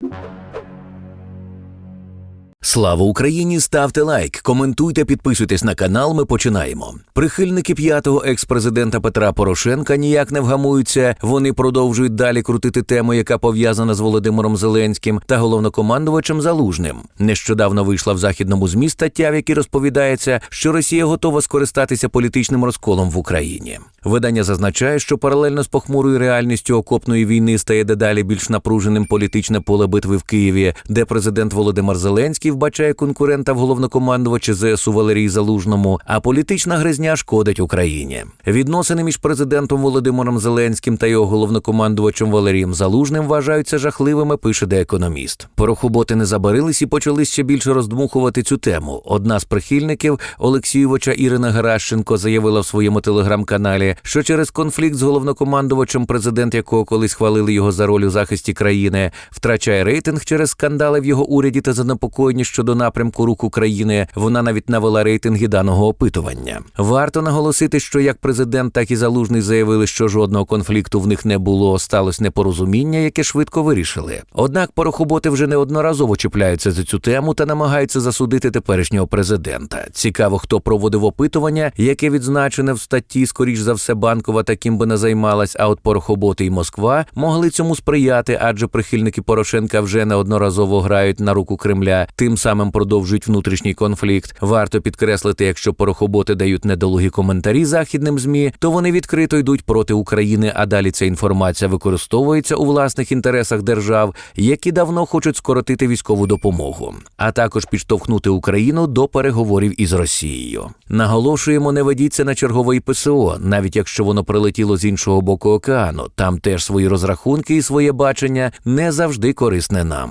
you Слава Україні! Ставте лайк, коментуйте, підписуйтесь на канал. Ми починаємо. Прихильники п'ятого екс-президента Петра Порошенка ніяк не вгамуються. Вони продовжують далі крутити тему, яка пов'язана з Володимиром Зеленським та головнокомандувачем Залужним. Нещодавно вийшла в західному змі стаття, в якій розповідається, що Росія готова скористатися політичним розколом в Україні. Видання зазначає, що паралельно з похмурою реальністю окопної війни стає дедалі більш напруженим політичне поле битви в Києві, де президент Володимир Зеленський вбачає конкурента в головнокомандувачі ЗСУ Валерії Залужному, а політична гризня шкодить Україні. Відносини між президентом Володимиром Зеленським та його головнокомандувачем Валерієм Залужним вважаються жахливими. Пише де економіст. Порохоботи не забарились і почали ще більше роздмухувати цю тему. Одна з прихильників Олексійовича Ірина Геращенко заявила в своєму телеграм-каналі, що через конфлікт з головнокомандувачем, президент якого колись хвалили його за роль у захисті країни, втрачає рейтинг через скандали в його уряді та занепокоєння щодо напрямку рук України. Вона навіть навела рейтинги даного опитування. Варто наголосити, що як президент, так і залужний заявили, що жодного конфлікту в них не було. Сталося непорозуміння, яке швидко вирішили. Однак порохоботи вже неодноразово чіпляються за цю тему та намагаються засудити теперішнього президента. Цікаво, хто проводив опитування, яке відзначене в статті, скоріш за все, банкова таким би не займалась. А от порохоботи і Москва могли цьому сприяти, адже прихильники Порошенка вже неодноразово грають на руку Кремля, тим самим продовжують внутрішній конфлікт. Варто підкреслити, якщо порохоботи дають недолугі коментарі західним змі, то вони відкрито йдуть проти України. А далі ця інформація використовується у власних інтересах держав, які давно хочуть скоротити військову допомогу, а також підштовхнути Україну до переговорів із Росією. Наголошуємо, не ведіться на черговий ПСО, навіть якщо воно прилетіло з іншого боку океану. Там теж свої розрахунки і своє бачення не завжди корисне нам.